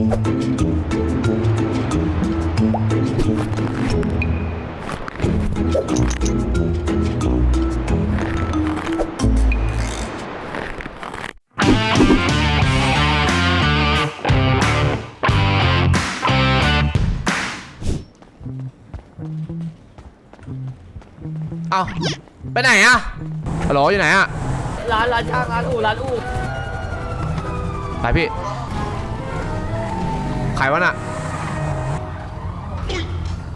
เอาไปไหนอะฮัลโหลอยู่ไหนอะร้านร้านช่างร้านอู่ร้านอู่ไปพี่ ใครวะน่ะ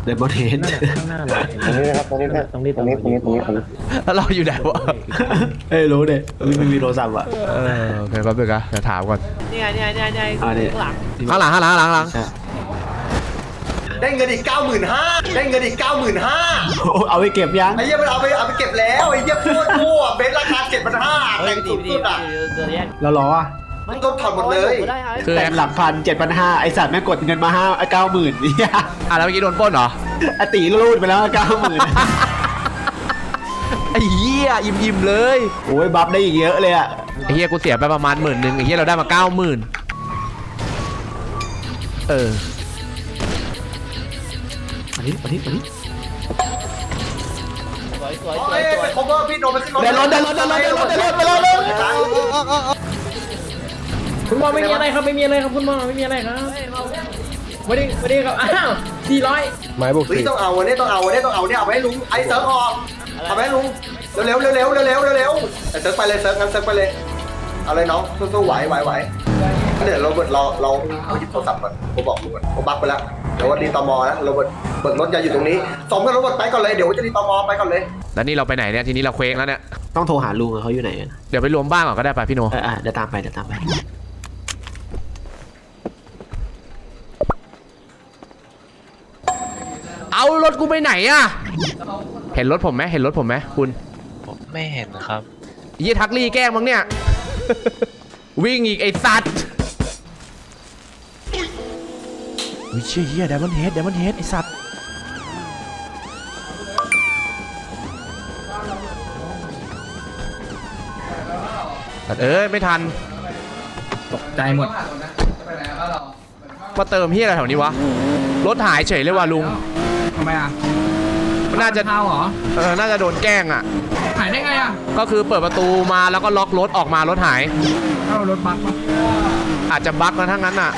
เดมอนเฮดข้างหน้าเลยตรงนี้นะครับตรงนี้ตรงนี้ตรงนี้ตรงนี้ตรงนี้ตรงนี้แล้วเราอยู่ไหนวะเอ้ยรู้เด็ไม่ไม่มีโทรศัพท์อะเออโอเคแป๊บนึงอะเดี๋ยวถามก่อนนี่ไงนี่ไงนี่ไงนี่ไงอ่านี่ข้างหลังข้างหลังข้างหลังข้างหลังข้างหลังใช่ได้เงินอีก 95,000ได้เงินอีก 95,000โอ้เอาไปเก็บยังไอ้เหี้ยมันเอาไปเอาไปเก็บแล้วไอ้เหี้ยโคตรโง่อะเบนซ์ราคา7,500เฮ้แต่ยงดีสุดดีสุดอะเดี๋ยวแยกแล้วล้ออะ มันโดนถอดหมดเลยได้ไงคือ แต่หลักพันเจ็ดพันห้าไอสัตว์แม่งกดเงินมาห้าเก้าหมื่นเนี่ยอะแล้วเมื่อกี้โดนปล้นเหรอ อติรูดไปแล้วเก้าหมื่นไอ้เหี้ยอิ่มอิ่มๆเลยโอ้ยบัฟได้อีกเยอะเลยอะไอ้เหี้ยกูเสียไปประมาณหมื่นหนึ่งไอ้เหี้ยเราได้มาเก้าหมื่นเอออันนี้อันนี้อันนี้สวยสวยสวเฮ้ยยสวไปยคบพี่โดนไปขึ้นรถเดินรถเดินรถเดินรถเดินรถเดินรถเดินรถเดินรถ คุณหมอไม่มีอะไรครับไม่มีอะไรครับคุณหมอไม่มีอะไรครับไม่ได้ไม่ได้ครับอ้าวสี่ร้อยไม้บุกเฮ้ยต้องเอาวันนี้ต้องเอาวันนี้ต้องเอาเนี่ยเอาไปให้ลุงไอ้เซิร์ฟออกเอาไปให้ลุงเร็วเร็วเร็วเร็วเร็วเร็วเร็วแต่เซิร์ฟไปเลยเซิร์ฟงั้นเซิร์ฟไปเลยเอาเลยน้องสู้ๆไหวไหวไหวเดี๋ยวเราเบิร์ดเราเราเอาหยิบโทรศัพท์ก่อนผมบอกลุงก่อนผมบักไปแล้วเดี๋ยววันดีตมนะเราเบิร์ดเบิร์ดรถอย่าอยู่ตรงนี้สมกับรถเบิร์ดไปก่อนเลยเดี๋ยวจะดีตมไปก่อนเลย แล้วนี่เราไปไหนเนี่ยทีนี้เราเคว้งแล้วเนี่ยต้องโทรหาลุงอะเขาอยู่ไหนกันเดี๋ยวไปรวมบ้านก่อนก็ได้ป่ะพี่โนเอออะเดี๋ยวตามไปเดี๋ยวตามไป เอา รถกูไปไหนอะเห็นรถผมไหมเห็นรถผมไหมคุณผมไม่เห็นครับยี่ทักลี่แกล้งมั้งเนี่ย วิ่งอีกไอ้สัตว์วิเชี่ยเฮียไดมอนเฮดไดมอนเฮดไอ้สัตว์สัตว์เอ้ยไม่ทันใจหมด มาเติมเฮียอะไรแถวนี้วะ รถหายเฉยเลยว่ะลุงทำไมอะมันน่าจะเท้าเหรอเออน่าจะโดนแกล้งอะ หายได้ไงอะก็คือเปิดประตูมาแล้วก็ล็อกรถออกมารถหายเข้ารถบัสปะอาจจะบั๊กนะทั้งนั้นอะ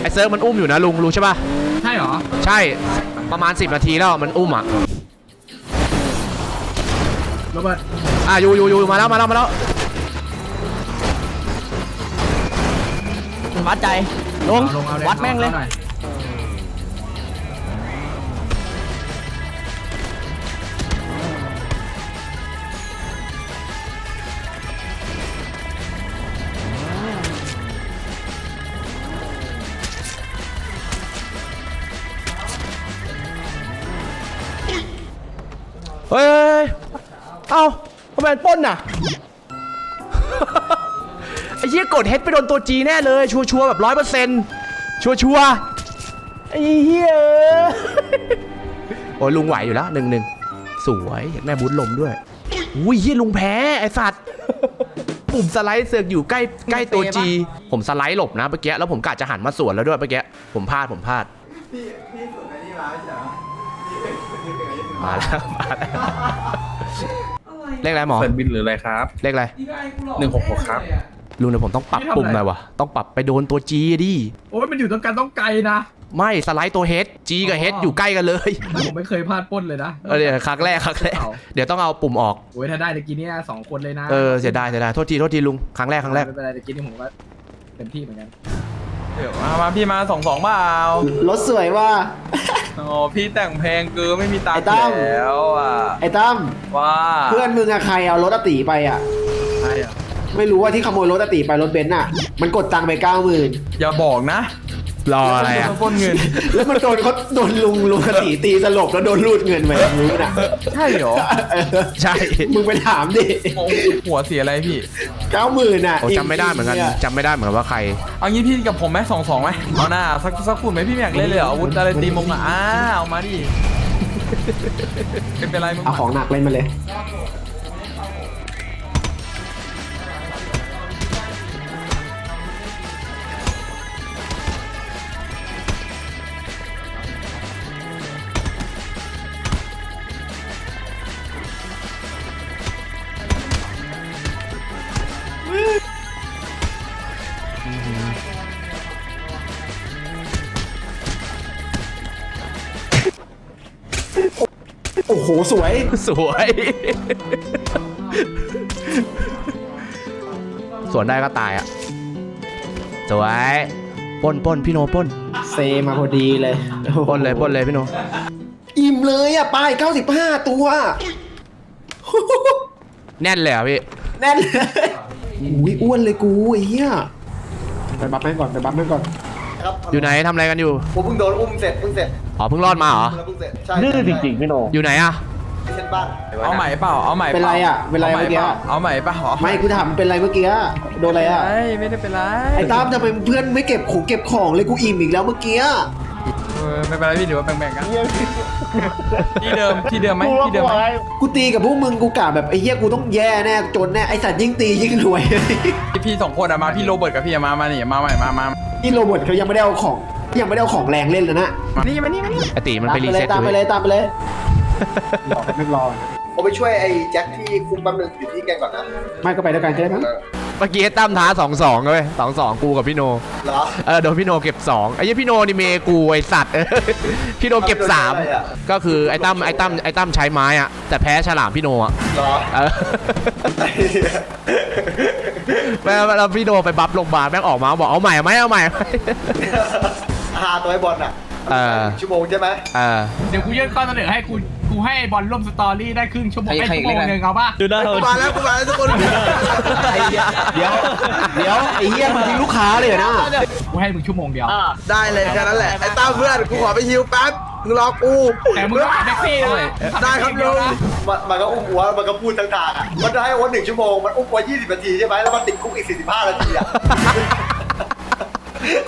ไอเซิร์ฟมันอุ้มอยู่นะลุงรู้ใช่ป่ะใช่เหรอใช่ประมาณ 10 นาทีแล้วมันอุ้มอะโรเบิร์ตอะอยู่อยู่อยู่มาแล้วมาแล้วมาแล้ววัดใจลง เอาลงเอาแรงวัดแม่งเลย อาหน่อ ทำไมมันปล้นน่ะไอ้เหี้ยกดเฮดไปโดนตัวจีแน่เลย ชัวร์ชัวร์ๆแบบร้อยเปอร์เซ็นต์ชัวร์ชัวร์ๆไอ้เหี้ยเอ้ยโอ้ยลุงไหวอยู่แล้วหนึ่งหนึ่งสวยแม่บุญลมด้วยอุ้ยเหี้ยลุงแพ้ ไอ้สัตว์ ปุ่มสไลด์เสือกอยู่ใกล้ใกล้ตัวจี ผมสไลด์หลบนะเมื่อกี้แล้วผมกะจะหันมาสวนแล้วด้วยเมื่อกี้ผมพลาดผมพลาดมาแล้วมาแล้ว เลขอะไรหมอเปิดบินหรืออะไรครับเลขอะไรหนึ่งหกหกครับ ลุงเดี๋ยวผมต้องปรับปุ่มหน่อยวะต้องปรับไปโดนตัว G ดิโอ้ยมันอยู่ตรงกลางต้องไกลนะไม่สไลด์ตัว H G กับ H อยู่ใกล้กันเลยผมไม่เคยพลาดปล้นเลยนะเออเดี๋ยวครั้งแรกครั้งแรกเอาเดี๋ยวต้องเอาปุ่มออกโอ้ยถ้าได้ตะกี้เนี่ยสองคนเลยนะเออเสียดายเสียดายโทษทีโทษทีลุงครั้งแรกครั้งแรกไม่เป็นไรตะกี้นี่ผมก็เต็มที่เหมือนกัน เดี๋ยวมามาพี่มาสองสองเปล่ารถสวยว่ะโอ้พี่แต่งเพลงเกินไม่มีตังไอ้ค์ตั้ม แล้วอะไอ้ตั้มว่าเพื่อนมึงอะใครเอารถอติไปอะใช่อะไม่รู้ว่าที่ขโมยรถอติไปรถเบนซ์อะมันกดตังค์ไปเก้าหมื่นอย่าบอกนะ รออะไรอะว่าปล้นเงิน แล้วมันโดนเขาโดนลุงลุงอติตีสลบแล้วโดนรูดเงินไปรู้น่ะใช่เหรอเออใช่มึงไปถามดิโอ้หัวเสียอะไรพี่เก้าหมื่นอะโอ้จำไม่ได้เหมือนกันจำไม่ได้เหมือนกันว่าใครเอางี้พี่กับผมไหมสองสองไหมเอาหน้าสักสักฝุ่นไหมพี่ไม่อยากเล่นเลยเหรออาวุธอะไรตีมงอะอ้าเอามาดิไม่เป็นไรมึงเอาของหนักเล่นมาเลย โอ้โหสวย สวย สวนได้ก็ตายอะ สวยปล้นปล้นพี่โนปล้นเซมาพอดีเลยปล้นเลยปล้นเลยพี่โน อิ่มเลยอะป้าย 95 ตัว แน่นเลยเหรอะพี่ แน่นเลยอุ้ยอ้วนเลยกูไอ้เหี้ยไปบัฟแม่งก่อนไปบัฟแม่งก่อน ครับอยู่ไหนทำอะไรกันอยู่ ผมเพิ่งโดนอุ้มเสร็จเพิ่งเสร็จ อ๋อเพิ่งรอดมาเหรอ แล้วเพิ่งเสร็จใช่ดื้อจริงๆพี่โนอยู่ไหนอะเช่นบ้านเอาใหม่เปล่า เอาใหม่เป็นไรอะเป็นไรเอาใหม่เมื่อกี้เปล่าเอาใหม่เปล่าไม่กูถามเป็นไรเมื่อกี้โดนอะไรอะไม่ไม่ได้เป็นไรไอ้ตามทำไมเพื่อนไม่เก็บของเก็บของเลยกูอิ่มอีกแล้วเมื่อกี้เออไม่เป็นไรพี่เดี๋ยวแบ่งๆกันที่เดิมที่เดิมไหมที่เดิมไหมกูตีกับพวกมึงกูกะแบบไอ้เหี้ยกูต้องแย่แน่จนแน่ไอ้สัตว์ยิ่งตียิ่งรวย พี่พี่สองคนอะมาพี่โรเบิร์ตกับพี่อะมามานี่มาใหม่มามานี่โรเบิร์ตเขายังไม่ได้เอาของ ยังไม่ได้เอาของแรงเล่นเลยนะมานี่มานี่มานี่ไอตีมันไปรีตามไปเลเซ็ยตตามไปเลเลยยตามไปเลยรอไม่รอผมไปช่วยไอ้แจ็คที่คุกแป๊บนึงอยู่ที่แกงก่อนนะ ไม่ก็ไปด้วยกันก็ได้มั้งเออเมื่อกี้ไอ้ตั้มท้าสองสองเลยสองสองกูกับพี่โนเหรอเออโดนพี่โนเก็บสองไอ้ยี่พี่โนนี่เมกูไอสัตว์เออพี่โนเก็บสามเอาไปโดนอะไรอะก็คือไอ้ตั้มไอ้ตั้มไอ้ตั้มใช้ไม้อะแต่แพ้ฉลามพี่โนอะเหรอเออแม่งแล้วพี่โนไปบัฟโรงพยาบาลแม่งออกมาบอกเอาใหม่ไหมเอาใหม่ ไหมหาตัวไอ้บอลน่ะเออชั่วโมงใช่ไหมเออเดี๋ยวกูยื่นข้อเสนอให้กูกูให้ไอ้บอลร่วมสตอรี่ได้ครึ่งชั่วโมงให้ชั่วโมงหนึ่งเอาป่ะดูหน้าเขามาแล้วกูมาแล้วทุกคนไอ้เหี้ยเดี๋ยว เดี๋ยวไอ้เหี้ยมึงทิ้งลูกค้าเลยเหรอนะกูให้มึงชั่วโมงเดียว ได้เลยแค่นั้นแหละไอ้ตั้มเพื่อนกูขอไปฮิวแป๊บมึงรอกูแต่มึงต้องขับแท็กซี่นะได้ครับลุงมันมันก็อุ้มหัวมันก็พูดทั้งทางอะมันได้วันหนึ่งชั่วโมง มันอุ้มหัว20นาทีใช่ไหมแล้วมันติดคุกอีก45นาทีอะ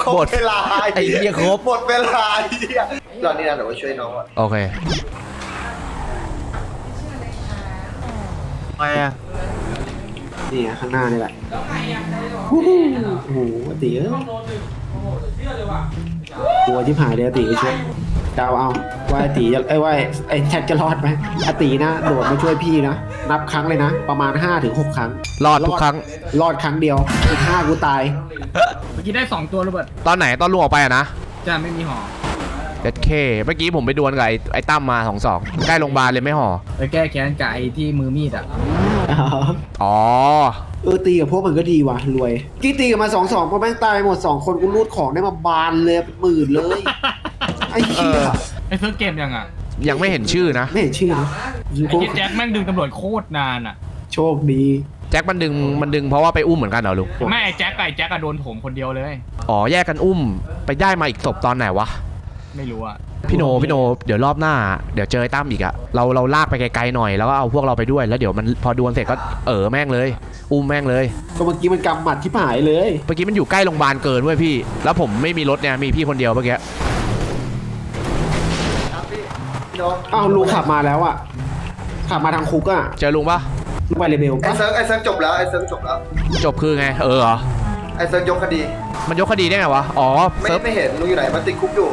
ครบเวลาไอ้เหี้ยครบ หมดเวลาไอ้เหี้ยตอนนี้นะเดี๋ยวไปช่วยน้องอะโอเคนี่ข้างหน้านี่แหละฮู้ฮู้โอ้โหตีเอ้ยกลัวที่หายเลยอาตีไปช่วยเดาเอาว่าไอ้ตีจะไอ้ยว่าไอ้แท็กจะรอดไหมอาตีนะโดดมาช่วยพี่นะนับครั้งเลยนะ ประมาณ5ถึง6ครั้งรอดทุกครั้ง รอดครั้งเดียวอีกห้ากูตายเมื่อ กี้ได้สองตัวโรเบิร์ตตอนไหนตอนลุงออกไปอะนะจะไม่มีห่อเด็ดเคเมื่อกี้ผมไปดวลกับไอ้ไอ้ตั้มมาสองสองใกล้โรงพยาบาลเลยไม่ห่อไปแก้แค้นกับไอ้ที่มือมีดอะอ๋อเออตีกับพวกมันก็ดีว่ะรวยกี่ตีกับมาสองสองพอแม่งตายหมดสองคนกูรูดของได้มาบานเลยเป็นหมื่นเลยไอ้เหี้ยเออไอ้ซื้อเกมยังอะยังไม่เห็นชื่อนะไม่เห็นชื่อนะไอ้ที่แจ็คแม่งดึงตำรวจโคตรนานอะ โชคดี แจ็คมันดึงมันดึงเพราะว่าไปอุ้มเหมือนกันเหรอลุงไม่ไอ้แจ็คกับไอ้แจ็คอะโดนผมคนเดียวเลย อ๋อแยกกันอุ้มไปได้มาอีกศพตอนไหนวะ ไม่รู้อะพี่โนพี่โนเดี๋ยวรอบหน้าเดี๋ยวเจอไอ้ตั้มอีกอะเราเราลากไปไกลๆหน่อยแล้วก็เอาพวกเราไปด้วยแล้วเดี๋ยวมันพอดวลเสร็จก็เออแม่งเลย อุ้มแม่งเลยก็เมื่อกี้มันกำหมัดที่ผายเลย เมื่อกี้มันอยู่ใกล้โรงพยาบาลเกินเว้ยพี่ แล้วผมไม่มีรถเนี่ยมีพี่คนเดียวเมื่อกี้ครับพี่พี่น้องอ้าวลุงขับมาแล้วอะ ขับมาทางคุกอะเจอลุงปะ ลุงไปเลเบลไอ้ปะเซิร์ฟไอ้เซิร์ฟจบแล้วไอ้เซิร์ฟจบแล้วจบคือไง เออเหรอ ไอ้เซิร์ฟยกคดี มันยกคดีได้ไงวะ อ๋อไม่เซิร์ฟไม่เห็นลุงอยู่ไหนมันติดคุกอยู่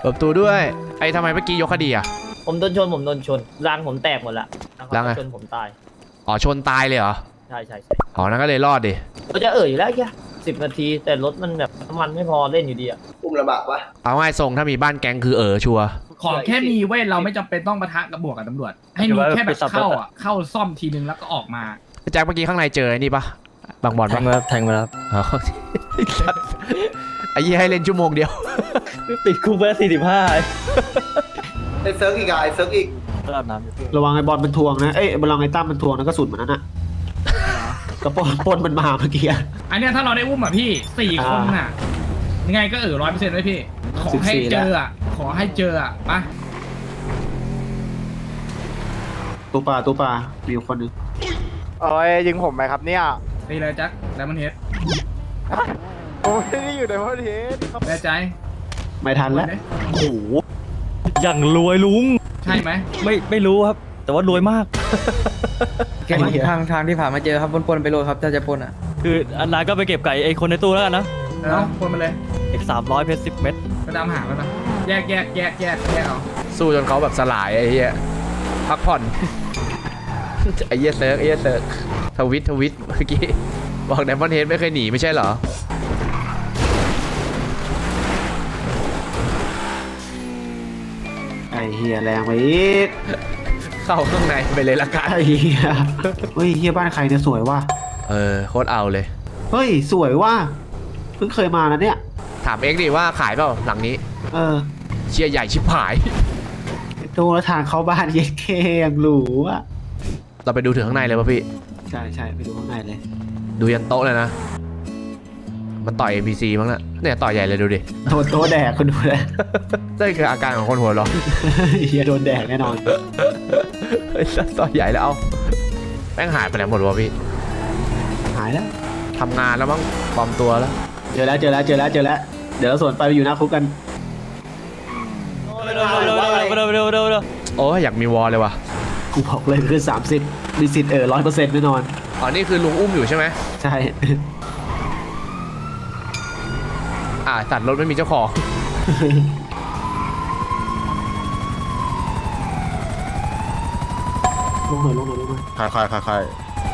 เปิดประตูด้วย ไอ้ทำไมเมื่อกี้ยกคดีอะผมโดนชนผมโดนชนรางผมแตกหมดละรางไงชนผมตายอ๋อชนตายเลยเหรอ ใช่ใช่ใช่อ๋อ นั่นก็เลยรอดดิก็จะเอ่ยอยู่แล้วแค่สิบนาที แต่รถมันแบบน้ำมันไม่พอเล่นอยู่ดีอะอุ้มลำบากปะเอาง่ายทรงถ้ามีบ้านแก๊งคือเออชัวร์ ขอแค่มีเว้ยเราไม่จำเป็นต้องปะทะกับบวกกับตำรวจ ให้มีแค่แบบเข้าอะเข้าซ่อมทีนึงแล้วก็ออกมา แจ็คเมื่อกี้ข้างในเจอไอ้นี่ปะบางบอลแทปะงมาแล้วแทงมาแล้วอ๋อไอ้ยี่ให้เล่นชั่วโมงเดียว ติดคุกไปสี่สิบห้าไอ้เซิร์ฟอีกอะไอ้เซิร์ฟอีกรอบน้ำอยู่ระวังไอ้บอลมันทวงนะ เอ้ยระวังไอ้ตั้มมันทวงนะกระสุนมันนั่นน่ะกระปนปนมันมาเมื่อกี้อะ อันเนี้ยถ้าเราได้อุ้มอะพี่สี่อ่าคนน่ะยังไงก็เออร้อยเปอร์เซ็นต์ไว้พี่ ขอให้14เจออะ ขอให้เจออะไปะตัวปลาตัวปลามีอยู่คนหนึงโอ้ยยิงผมไหมครับเนี่ยตีเลยแจ็คไดมอนเฮดโอ้ยไม่ได้อยู่ในประเทศแน่ใจไม่ทันแล้วโอ้โหอย่างรวยลุง ใช่ไหมไม่ไม่รู้ครับ แต่ว่ารวยมากไอ้เหี้ยทางทางที่ผ่านมาเจอครับปนๆไปโรยครับถ้าจะปนอะคืออันนั้นก็ไปเก็บไก่ไอ้คนในตู้แล้วกันนะแล้วคนมาเลย อีกสามร้อยเพชรสิบเม็ดก็ ตามหาแล้วนะแยกแยกแยกแยกแยกเอาสู้จนเขาแบบสลายไอ้เหี้ยพักผ่อน ไอ้เหี้ยเซิร์กไอ้เหี้ยเซิร์กทวิตทวิตเมื่อกี้บอกไดมอนเฮดไม่เคยหนีไม่ใช่เหรอไอ้เฮียแรงไปอีกเข้าข้างในไปเลยละกันไอ้เฮียเฮ้ยเฮียบ้านใครเนี่ยสวยว่ะเออโคตรเอาเลย เฮ้ยสวยว่ะเพิ่งเคยมานะเนี่ย ถามเอ็กซ์ดิว่าขายเปล่าหลังนี้เออเชียร์ใหญ่ชิบหาย ดูแล้วทางเข้าบ้านเย็ดเคยังหรูอะ เราไปดูถึงข้างในเลยป่ะพี่ ใช่ใช่ไปดูข้างในเลย ดูยันโต๊ะเลยนะ มันต่อย NPC มั้งน่ะเนี่ยต่อยใหญ่เลยดูดิ โดนโต๊ะแดกคุณดูเลยนั่นคืออาการของคนหัวเร้อนเฮียโดนแดกแน่นอนไอ้สัสต่อยใหญ่แล้วเอาแม่งหายไปไหนหมดวะพี่หายแล้วทำงานแล้วมั้งปลอมตัวแล้ว เจอแล้วเจอแล้วเจอแล้วเจอแล้ว เดี๋ยวเราสวนไปไปอยู่หน้าคุกกันเร็วเร็วเร็วเร็วเร็วเร็วโอ้ยอยากมีวอลเลยว่ะกูบอกเลยคือ30มีสิทธิ์เออร้อยเปอร์เซ็นต์แน่นอน อ๋อนี่คือลุงอุ้มอยู่ใช่ไหมใช่ อ่าตัดรถไม่มีเจ้าของลงหน่อยลงหน่อยลงหน่อยค่อยค่อยค่อยค่อย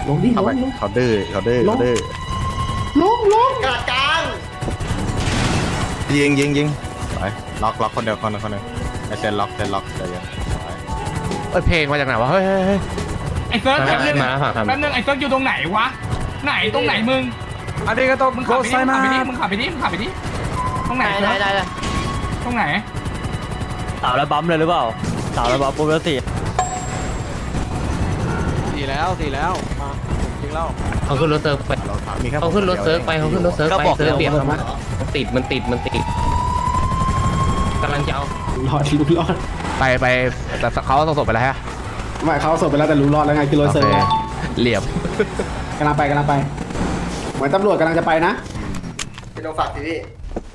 ลงดิลเอางไปลงเขาดื้อเขาดื้อเขาดื้อลงลงกระกลาง ยิงยิงยิงไปล็อกล็อกคนเดียวคนเดียวคนเดียวไอเซนล็อกเซนล็อกใจเย็นไปเอ้ยเพลงมาจากไหนวะเฮ้ยเฮ้ยเฮ้ย ไอ้เซิร์ฟแป๊บนึงแป๊บนึงไอ้เซิร์ฟอยู่ตรงไหนวะ ไหนตรงไหนมึง อันนี้ก็ต้องมึงโกขับไปไซดิมึงมาขับไปดิมึงขับไปดิมึงขับไปดิตรงไหนได้เซิได้ร์ฟได้ได้ตรงไหน สาวแล้วบัมเลยหรือเปล่าสาวแล้วบัมปกติสี่แล้วสี่แล้วมาจริ งแล้วเขาขึ้นรถเซิร์ฟไปเราถามมีแค่เขาขึ้นรถเซิร์ฟไปเขาขึ้นรถเซิร์ฟก็ไปบอกเซิร์ฟแล้วเปลี่ยนเขามามันติดมันติดมันติดกำลังจะเอารู้รอดรู้รอดไปไปแต่เขาเอาส่งไปแล้วฮะไม่เขาส่งไปแล้วแต่รู้รอดแล้วไงคือรถโอเซิร์เคฟเหลี่ยมกำลังไปกำลังไปเหมือนตำรวจกำลังจะไปนะพี่โนฝากทีพี่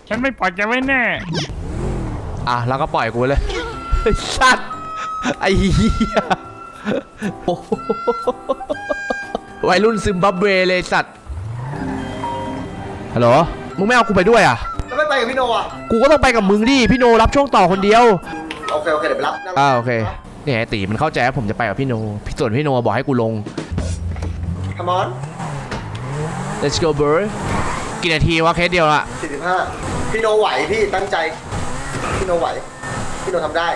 ฉันไม่ปล่อยแกไว้แน่ อะแล้วก็ปล่อยกูเลยไอ้สัตว์ไอ้เหี้ยโอ้โห วัยรุ่นซิมบับเวเลยสัตว์ฮัลโหลมึงไม่เอากูไปด้วยอะแล้วไม่ไปกับพี่โนอะกูก็ต้องไปกับมึงดิพี่โนรับช่วงต่อคนเดียวโอเคโอเคเดี๋ยวไปรับนั่งรถอ่าโอเคเนี่ยไอ้ตีมันเข้าใจว่าผมจะไปกับพี่โนพี่ส่วนพี่โนบอกให้กูลงคมอน let's go bro กี่นาทีวะเคสเดียวละสี่สิบห้าพี่โนไหวพี่ตั้งใจ พี่โนไหว พี่โนทำได้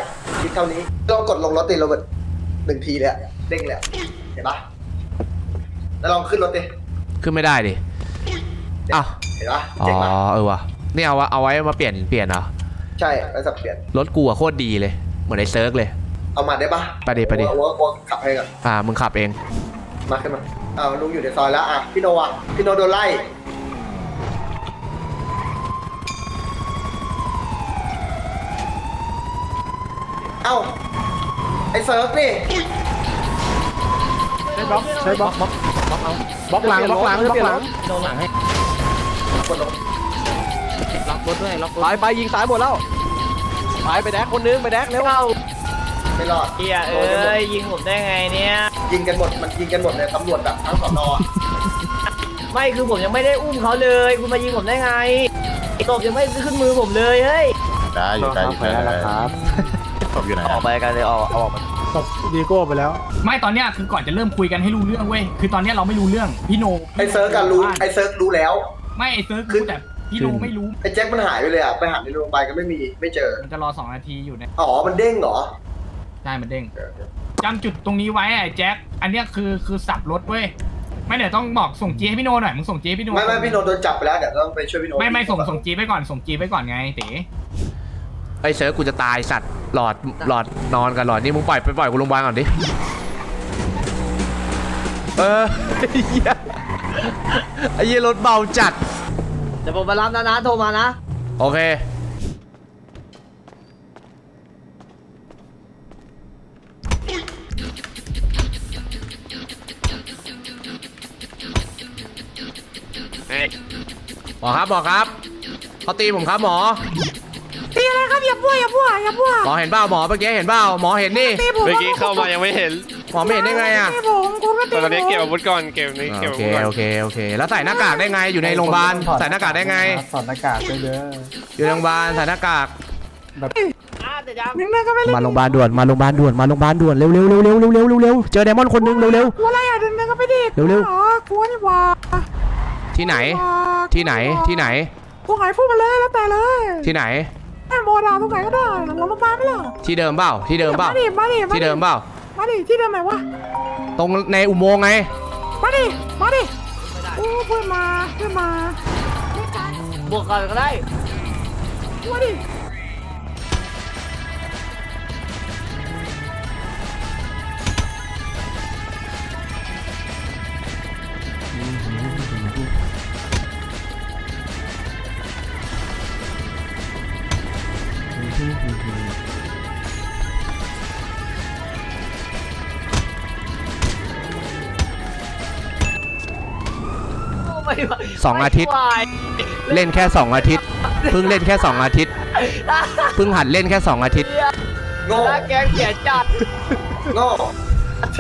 คิดเท่านี้ลองกดลงรถติโรเบิร์ตหนึ่งทีเลยอะเด้งเลยอะเห็นปะ แล้วลองขึ้นรถดิขึ้นไม่ได้ดิอ้าวเห็นปะอ๋อเจ๋งปะเออว่ะนี่เอาวะเอาไว้มาเปลี่ยนเปลี่ยนเหรอใช่แล้วสับเปลี่ยนรถกูอะโคตรดีเลย เหมือนไอ้เซิร์กเลย เอามาได้ปะไปดิไปดิโอ้โหโอ้โหขับให้ก่อนอ่ามึงขับเอง มาขึ้นมาอ้าวลุงอยู่ในซอยแล้วอะพี่โนอะพี่โนโดนไล่เอ้าไอ้เซิร์ฟนี่ บล็อกใช้บล็อกบล็อกบล็อกหลังบล็อกหลังบล็อกหลังโดนหลังให้กดลงล็อกรถด้วยล็อกรถไปไปยิงสายหมดแล้วไปไปแดกคนนึงไปแดกเร็วไม่รอดเฮียเอ้ยยิงผมได้ไงเนี่ยยิงกันหมดมันยิงกันหมดเลยตำรวจแบบทั้งสอนอไม่คือผมยังไม่ได้อุ้มเขาเลย คุณมายิงผมได้ไงตบยังไม่ขึ้นมือผมเลยเฮ้ยได้อยู่ได้อยู่ได้แล้วครับตบอยู่ไหนออกไปกันเลยออกเอาออกมา ดีโก้ไปแล้ว ไม่ตอนเนี้ยคือก่อนจะเริ่มคุยกันให้รู้เรื่องเว้ยคือตอนเนี้ยเราไม่รู้เรื่องพี่โนไอ้เซิร์ฟกันรู้ไอ้เซิร์ฟรู้แล้ว ไม่ไอ้เซิร์ฟคือ รู้แต่พี่โนไม่รู้ไอ้แจ็คมันหายไปเลยอะไปหาในโรงพยาบาลก็ไม่มีไม่เจอ มันจะรอสองนาทีอยู่เนี่ยอ๋อ มันเด้งเหรอได้มันเด้งจำจุดตรงนี้ไว้ไอ้แจ็คอันเนี้ยคือคือสับรถเว้ยไม่เดี๋ยวต้องบอกส่งจีให้พี่โนหน่อยมึงส่งจีให้พี่โนไม่ไม่พี่โนโดนจับไปแล้วเดี๋ยวต้องไปช่วยพี่โนไม่ไม่ส่งส่งจีไปก่อนส่งจีไปก่อนไงเต๋ ไอ้เซิร์กกูจะตายสัตว์หลอดหลอดนอนกันหลอดนี่มึงปล่อยไปปล่อยกูโรงพยาบาลก่อนดิเออไอ้เหี้ยไอ้เหี้ยรถเบาจัดเดี๋ยวผมมารับนะนะโทรมานะ โอเค หมอครับหมอครับเขาตีผมครับหมอตี อะไรครับอย่าบ้วอย่าบ้วอย่าบ้วหมอเห็นเปล่าหมอเมื่อกี้เห็นเปล่าหมอเห็นนี่ตีผมเมื่อกี้เข้ามายังไม่เห็นหมอไม่เห็นได้ไงอะตีผมคุณก็ตีตอนนี้ผมเก็บอาวุธก่อนเก็บนี้เก็บโออาเควุธก่อนโอเคโอเค แล้วใส่หน้ากากได้ไงอยู่ในโรงพยาบาลใส่หน้ากากได้ไง ถอดหน้ากากเยอะอยู่ในโรงพยาบาลใส่หน้ากากอ่าเดี๋ยวยังนึกนั่นก็ไม่เล่นมาโรงพยาบาลด่วนมาโรงพยาบาลด่วนมาโรงพยาบาลด่วนเร็วเร็วเร็วเร็วเร็วเร็วเร็วเร็วเจอไดมอนด์คนหนึงเร็วเร็ว กลัวอะไรอะนึกนั่นก็ไม่ดีเร็วๆอ๋อกลัวนี่หว่าที่ไหน ที่ไหนที่ไหน พวกไหนพูดมาเลยแล้วแต่เลยที่ไหน ไอ้โมดาตรงไหนก็ได้หลังโรงพยาบาลไม่หรอที่เดิมเปล่าที่เดิมเปล่ามาดิมาดิาที่เดิมเปล่ามาดิที่เดิมไหนวะตรงในอุโมงค์ไงมาดิมาดิโอ้เพื่อนมาเพื่อนมาไม่ไกลบวกก่อนก็ได้มาดิ ไม่ไหวสองอาทิตย์ไม่ไหวเล่นแค่ 2 อาทิตย์ เพิ่งเล่นแค่ 2 อาทิตย์ เพิ่งหัดเล่นแค่ 2 อาทิตย์ โง่หน้าแกงเขียนจัดโง่พ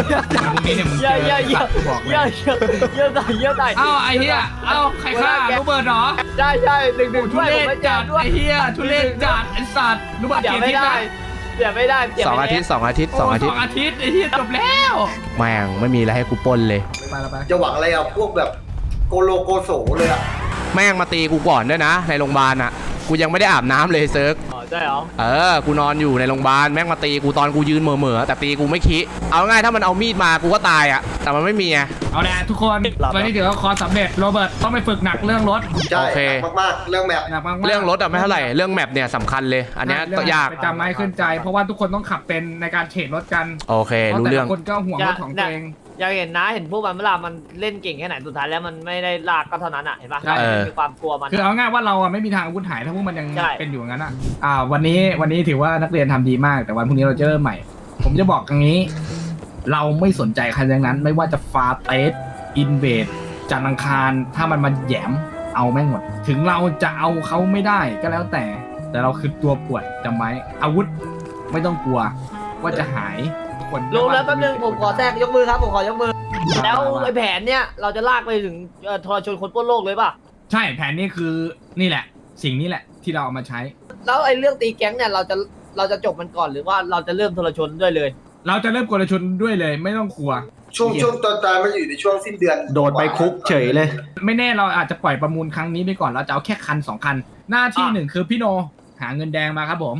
รุ่งนี้เนี่ยมึงเจเยออะเยอะเยอะกูบอกเลเยอะยเยอะเยอะใส่เยอะใส่เอ้าไอ้เหี้ยเอ้าใครฆ่าโรเบิร์ตเหรอใช่ใช่หนึ่งหนึ่งทุด้วยเรผมศไม่จัจัดดด้วยไอ้เหี้ยทุเรศจัดไอ้สัตว์รู้ป่ะเดี๋ยวกี่ไม่ทิศได้นะเดี๋ยวไม่ได้เดี๋ยว2ไม่อาได้ทิตย์2อาทิตย์2อาทิตสย์องอาทิตย์ไอ้เหี้ยจบแล้วแม่งไม่มีอะไรให้กูปล้นเลยไปแล้วไปจะหวังอะไรอะพวกแบบ โกโลโกโสเลยอะแม่งมาตีกูก่อนด้วยนะ ในโรงพยาบาลอะ กูยังไม่ได้อาบน้ำเลยเซิร์ก อ๋อใช่เหรอเออ กูนอนอยู่ในโรงพยาบาลแม่งมาตีกูตอนกูยืนเหม่อๆแต่ตีกูไม่คิเอาง่ายถ้ามันเอามีดมากูก็ตายอะ แต่มันไม่มีไง เอาละทุกคนวันนี้ถือว่าคอร์สสำเร็จโรเบิร์ตต้องไปฝึกหนักเรื่องรถใช่โอเค หนักมากๆ เรื่องแบบหนักมากๆเรื่องรถอะไม่เท่าไหร่เรื่องแมปเนี่ยสำคัญเลย อันเนี้ยเรื่ก็ยาก ไปจำไม้ขึ้นใจ เพราะว่าทุกคนต้องขับเป็นในการเทรดรถกันโอเคเพราะรู้แต่เรื่องละคนก็ห่วงรถของตัวเอง อยากเห็นนะเห็นพวกมันเวลามันเล่นเก่งแค่ไหนสุดท้ายแล้วมันไม่ได้ลากก็เท่านั้นอะเห็นปะใช่มันมีความกลัวมัน คือเอาง่ายว่าเราอะไม่มีทางอาวุธหายถ้าพวกมันยังใช่ เป็นอยู่อย่างนั้นอะอ่า วันนี้วันนี้ถือว่านักเรียนทำดีมาก แต่วันพรุ่งนี้เราจะเริ่มใหม่ ผมจะบอกอย่างนี้ เราไม่สนใจใครทั้งนั้น ไม่ว่าจะฟาเตสอินเวดจันทร์อังคาร ถ้ามันมาแหยมเอาแม่งหมด ถึงเราจะเอาเขาไม่ได้ก็แล้วแต่ แต่เราคือตัวปวดจำไว้อาวุธไม่ต้องกลัว ว่าจะหาย คนรู้แล้วแป๊บนึงผมขอแทรกยกมือครับผมขอยกมือ แล้วไอ้แผนเนี่ยเราจะลากไปถึงเอ่อทรชนคนปล้นโลกเลยป่ะ ใช่แผนนี้คือนี่แหละ สิ่งนี้แหละที่เราเอามาใช้ แล้วไอ้เรื่องตีแก๊งเนี่ยเราจะเราจะจบมันก่อนหรือว่าเราจะเริ่มทรชนด้วยเลย เราจะเริ่มกลชนด้วยเลย ไม่ต้องกลัว ช่วงช่วงตอนตอนมันอยู่ในช่วงสิ้นเดือนโดดไปคุกเฉยเลย ไม่แน่เราอาจจะปล่อยประมูลครั้งนี้ไปก่อนเราจะเอาแค่คันสองคัน หน้าที่อะ หนึ่งคือพี่โนหาเงินแดงมาครับผม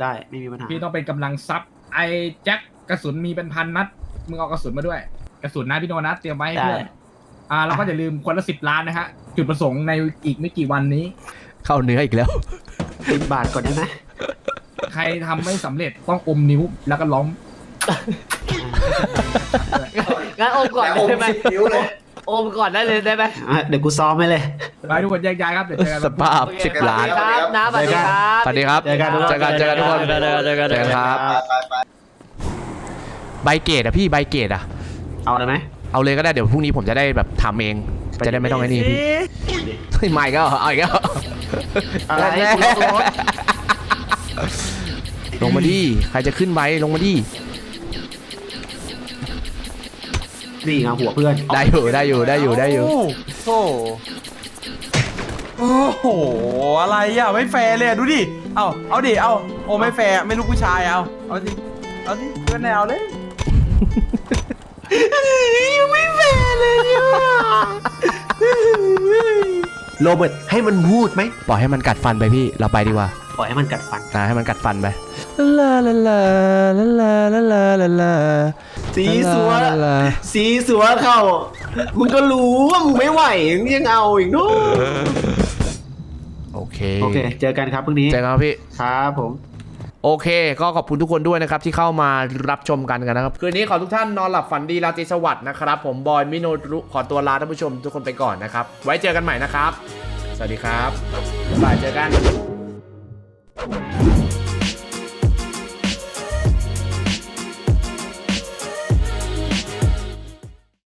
ได้ไม่มีปัญหาพี่ต้องเป็นกำลังซับ ไอ้แจ็คกระสุนมีเป็นพันนัด มึงเอากระสุนมาด้วย กระสุนนะพี่โนนะเตรียมไว้ให้เพื่อนอ่าแล้วก็อย่าลืมคนละสิบล้านนะฮะ จุดประสงค์ในอีกไม่กี่วันนี้ เข้าเนื้ออีกแล้ว สิบบาทก่อนได้ไหมใครทำไม่สำเร็จต้องอมนิ้วแล้วก็ร้อง งั้นโอมก่อนแต่อมได้ไหมสิบนิ้วเลย โอมก่อนได้เลยได้ไหมอะเดี๋ยวกูซ้อมให้เลย ไปทุกคนแยกย้ายครับเดี๋ยวเจอกัน สภาพโอเคสิบล้านครับนะสวัสดีครับ สวัสดีครับ เจอกันทุกคน เจอกันเจอกันทุกคนเจอกันเจอกันเจอกันครับไปไปใบเกตอะพี่ใบเกตอะเอาเลยไหมเอาเลยก็ได้เดี๋ยวพรุ่งนี้ผมจะได้แบบทำเอง จะได้ไม่ต้องไอ้นี่พี่เฮ้ยไม่ก็เอาอีกแล้วอะไรแน่กูล็อกรถลงมาดิใครจะขึ้นไว้ลงมาดิ นี่ไงหัวเพื่อนได้อยู่ได้อยู่ได้อยู่ได้อยู่ โอ้โหโอ้โห อะไรอะ ไม่แฟร์เลยอะดูดิ เอาเอาดิ เอาโอ้ไม่แฟร์ไม่รู้ผู้ชายเอา เอาสิ เอาสิเพื่อนแนวเลยโรเบิร์ตให้มันพูดไหมปล่อยให้มันกัดฟันไปพี่เราไปดีกว่าปล่อยให้มันกัดฟัน นะให้มันกัดฟันไปลาลาลาลาลาลาลาลาลา สีสัวลาลาสีสัวเข้ามึงก็รู้ว่ามึงไม่ไหวมึงยังเอาอีกนู้โอเคโอเค เจอกันครับพรุ่งนี้เจอกันครับพี่ครับผมโอเค ก็ขอบคุณทุกคนด้วยนะครับ ที่เข้ามารับชมกันกันนะครับ คืนนี้ขอทุกท่านนอนหลับฝันดีราตรีสวัสดิ์นะครับ ผมบอยมิโนรุขอตัวลาท่านผู้ชมทุกคนไปก่อนนะครับ ไว้เจอกันใหม่นะครับ สวัสดีครับบ๊ายบายเจอกัน